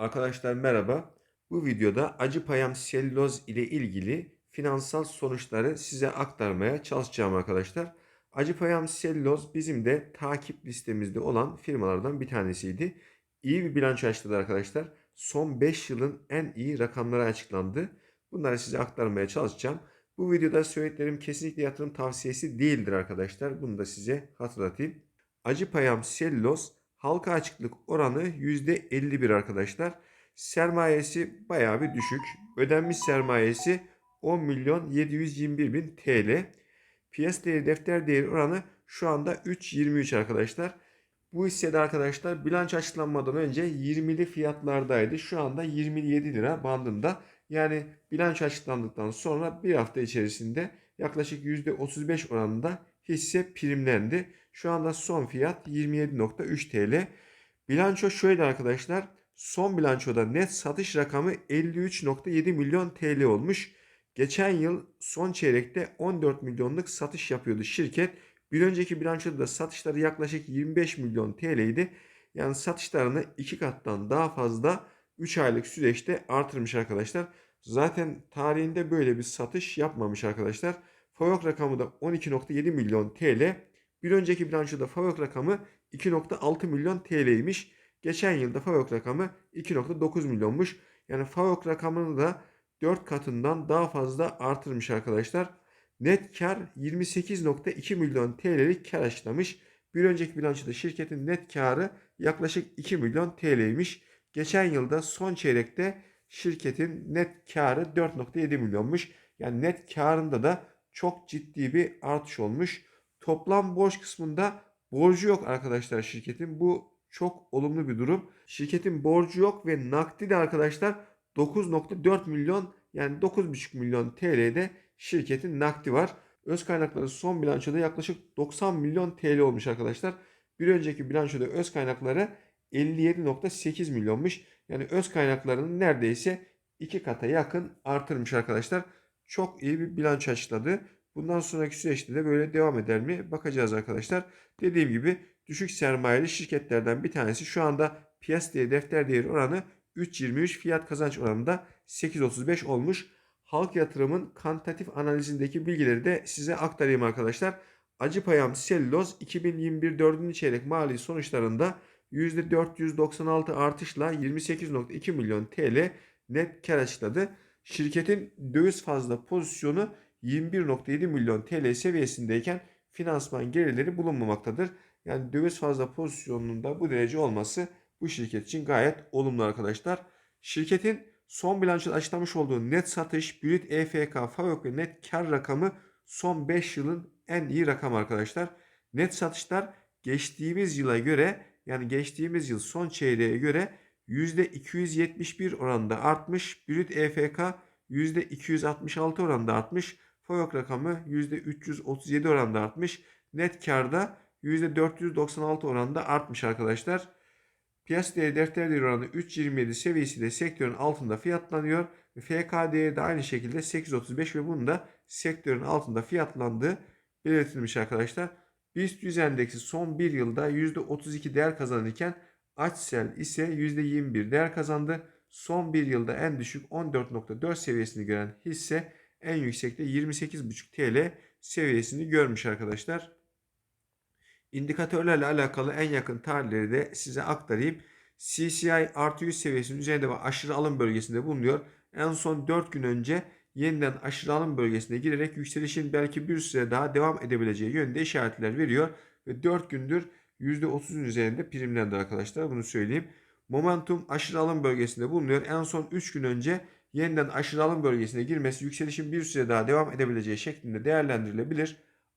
Arkadaşlar merhaba. Bu videoda Acıpayam selüloz ile ilgili finansal sonuçları size aktarmaya çalışacağım arkadaşlar. Acıpayam selüloz bizim de takip listemizde olan firmalardan bir tanesiydi. İyi bir bilanço açıkladı arkadaşlar. Son 5 yılın en iyi rakamları açıklandı. Bunları size aktarmaya çalışacağım. Bu videoda söylediklerim kesinlikle yatırım tavsiyesi değildir arkadaşlar. Bunu da size hatırlatayım. Acıpayam selüloz halka açıklık oranı %51 arkadaşlar. Sermayesi bayağı bir düşük. Ödenmiş sermayesi 10 milyon 721 bin TL. Piyasa değeri defter değeri oranı şu anda 3.23 arkadaşlar. Bu hissede arkadaşlar bilanço açıklanmadan önce 20'li fiyatlardaydı. Şu anda 27 lira bandında. Yani bilanço açıklandıktan sonra bir hafta içerisinde yaklaşık %35 oranında hisse primlendi. Şu anda son fiyat 27.3 TL. Bilanço şöyle arkadaşlar. Son bilançoda net satış rakamı 53.7 milyon TL olmuş. Geçen yıl son çeyrekte 14 milyonluk satış yapıyordu şirket. Bir önceki bilançoda da satışları yaklaşık 25 milyon TL idi. Yani satışlarını iki kattan daha fazla 3 aylık süreçte artırmış arkadaşlar. Zaten tarihinde böyle bir satış yapmamış arkadaşlar. FAVÖK rakamı da 12.7 milyon TL. Bir önceki bilançoda FAVÖK rakamı 2.6 milyon TL'ymiş. Geçen yılda FAVÖK rakamı 2.9 milyonmuş. Yani FAVÖK rakamını da 4 katından daha fazla artırmış arkadaşlar. Net kar 28.2 milyon TL'lik kar açıklamış. Bir önceki bilançoda şirketin net karı yaklaşık 2 milyon TL'ymiş. Geçen yılda son çeyrekte şirketin net karı 4.7 milyonmuş. Yani net karında da çok ciddi bir artış olmuş. Toplam borç kısmında borcu yok arkadaşlar şirketin. Bu çok olumlu bir durum. Şirketin borcu yok ve nakdi de arkadaşlar 9.4 milyon yani 9.5 milyon TL'de şirketin nakdi var. Öz kaynakları son bilançoda yaklaşık 90 milyon TL olmuş arkadaşlar. Bir önceki bilançoda öz kaynakları 57.8 milyonmuş. Yani öz kaynaklarının neredeyse iki kata yakın artırmış arkadaşlar. Çok iyi bir bilanço açıkladı. Bundan sonraki süreçte de böyle devam eder mi? Bakacağız arkadaşlar. Dediğim gibi düşük sermayeli şirketlerden bir tanesi şu anda piyasa değeri defter değeri oranı 3.23 fiyat kazanç oranında 8.35 olmuş. Halk yatırımın kantitatif analizindeki bilgileri de size aktarayım arkadaşlar. Acıpayam Selüloz 2021 4. çeyrek mali sonuçlarında %496 artışla 28.2 milyon TL net kar açıkladı. Şirketin döviz fazla pozisyonu 21.7 milyon TL seviyesindeyken finansman gelirleri bulunmamaktadır. Yani döviz fazla pozisyonunda bu derece olması bu şirket için gayet olumlu arkadaşlar. Şirketin son bilançoda açıklamış olduğu net satış, brüt EFK, FAVÖK ve net kar rakamı son 5 yılın en iyi rakam arkadaşlar. Net satışlar geçtiğimiz yıla göre yani geçtiğimiz yıl son çeyreğe göre %271 oranında artmış. Brüt EFK %266 oranında artmış. FAVÖK rakamı %337 oranında artmış. Net karda %496 oranında artmış arkadaşlar. Piyasa değeri defter değeri oranı 3.27 seviyesiyle sektörün altında fiyatlanıyor. FK değeri de aynı şekilde 8.35 ve bunun da sektörün altında fiyatlandığı belirtilmiş arkadaşlar. BIST 100 endeksi son bir yılda %32 değer kazanırken Açsel ise %21 değer kazandı. Son bir yılda en düşük 14.4 seviyesini gören hisse en yüksekte 28.5 TL seviyesini görmüş arkadaşlar. İndikatörlerle alakalı en yakın tarihleri de size aktarayım. CCI artı 100 seviyesinin üzerinde ve aşırı alım bölgesinde bulunuyor. En son 4 gün önce yeniden aşırı alım bölgesine girerek yükselişin belki bir süre daha devam edebileceği yönde işaretler veriyor. Ve 4 gündür %30'un üzerinde primlendi arkadaşlar bunu söyleyeyim. Momentum aşırı alım bölgesinde bulunuyor. En son 3 gün önce yeniden aşırı alım bölgesine girmesi yükselişin bir süre daha devam edebileceği şeklinde değerlendirilebilir.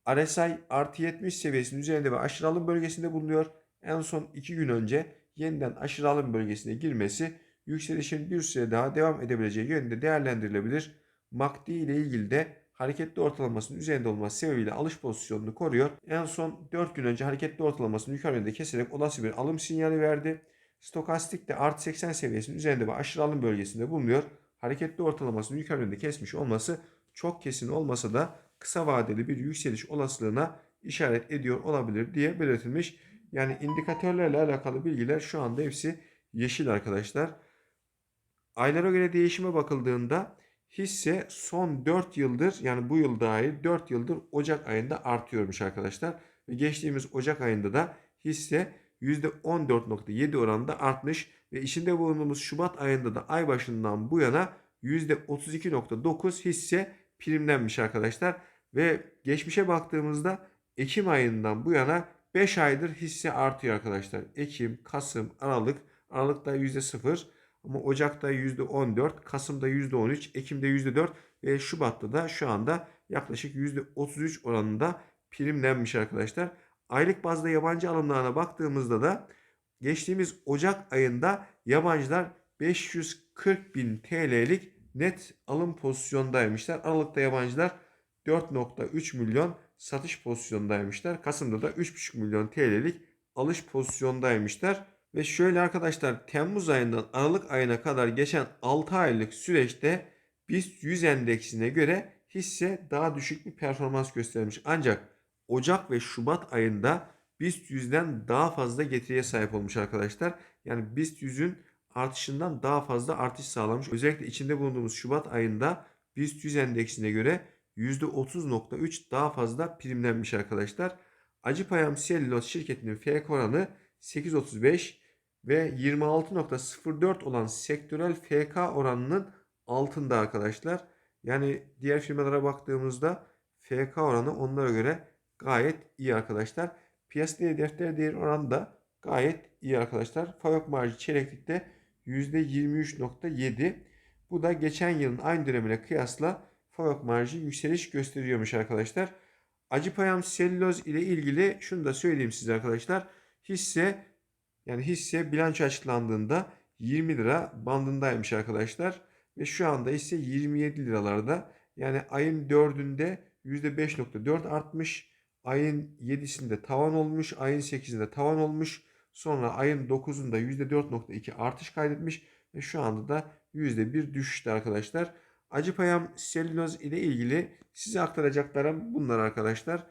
RSI artı 70 seviyesinin üzerinde ve aşırı alım bölgesinde bulunuyor. En son 2 gün önce yeniden aşırı alım bölgesine girmesi yükselişin bir süre daha devam edebileceği yönde değerlendirilebilir. MACD ile ilgili de hareketli ortalamasının üzerinde olması sebebiyle alış pozisyonunu koruyor. En son 4 gün önce hareketli ortalamasını yukarı yönde keserek olası bir alım sinyali verdi. Stokastik de artı 80 seviyesinin üzerinde ve aşırı alım bölgesinde bulunuyor. Hareketli ortalamasını yukarı kesmiş olması çok kesin olmasa da kısa vadeli bir yükseliş olasılığına işaret ediyor olabilir diye belirtilmiş. Yani indikatörlerle alakalı bilgiler şu anda hepsi yeşil arkadaşlar. Aylara göre değişime bakıldığında hisse son 4 yıldır yani bu yıl dahil 4 yıldır Ocak ayında artıyormuş arkadaşlar. Ve geçtiğimiz Ocak ayında da hisse %14.7 oranında artmış ve içinde bulunduğumuz Şubat ayında da ay başından bu yana %32.9 hisse primlenmiş arkadaşlar. Ve geçmişe baktığımızda Ekim ayından bu yana 5 aydır hisse artıyor arkadaşlar. Ekim, Kasım, Aralık. Aralık'ta %0 ama Ocak'ta %14, Kasım'da %13, Ekim'de %4 ve Şubat'ta da şu anda yaklaşık %33 oranında primlenmiş arkadaşlar. Aylık bazda yabancı alımlarına baktığımızda da geçtiğimiz Ocak ayında yabancılar 540 bin TL'lik net alım pozisyondaymışlar. Aralıkta yabancılar 4.3 milyon satış pozisyondaymışlar. Kasım'da da 3.5 milyon TL'lik alış pozisyondaymışlar. Ve şöyle arkadaşlar Temmuz ayından Aralık ayına kadar geçen 6 aylık süreçte BIST 100 endeksine göre hisse daha düşük bir performans göstermiş. Ancak Ocak ve Şubat ayında BIST 100'den daha fazla getiriye sahip olmuş arkadaşlar. Yani BIST 100'ün artışından daha fazla artış sağlamış. Özellikle içinde bulunduğumuz Şubat ayında BIST 100 endeksine göre %30.3 daha fazla primlenmiş arkadaşlar. Acıpayam Selüloz şirketinin FK oranı 8.35 ve 26.04 olan sektörel FK oranının altında arkadaşlar. Yani diğer firmalara baktığımızda FK oranı onlara göre gayet iyi arkadaşlar. Piyasa değeri defter değeri oranı da gayet iyi arkadaşlar. Fabrik marjı çeyreklikte %23.7. Bu da geçen yılın aynı dönemine kıyasla fabrik marjı yükseliş gösteriyormuş arkadaşlar. Acıpayam selüloz ile ilgili şunu da söyleyeyim size arkadaşlar. Hisse yani hisse bilanço açıklandığında 20 lira bandındaymış arkadaşlar. Ve şu anda ise 27 liralarda. Yani ayın 4'ünde %5.4 artmış. Ayın 7'sinde tavan olmuş. Ayın 8'inde tavan olmuş. Sonra ayın 9'unda %4.2 artış kaydetmiş. Ve şu anda da %1 düşüşte arkadaşlar. Acıpayam selüloz ile ilgili size aktaracaklarım bunlar arkadaşlar.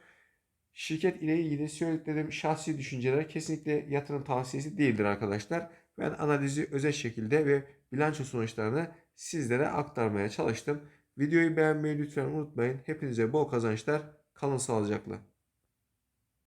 Şirket ile ilgili söylediklerim şahsi düşünceler kesinlikle yatırım tavsiyesi değildir arkadaşlar. Ben analizi özel şekilde ve bilanço sonuçlarını sizlere aktarmaya çalıştım. Videoyu beğenmeyi lütfen unutmayın. Hepinize bol kazançlar. Kalın sağlıcakla.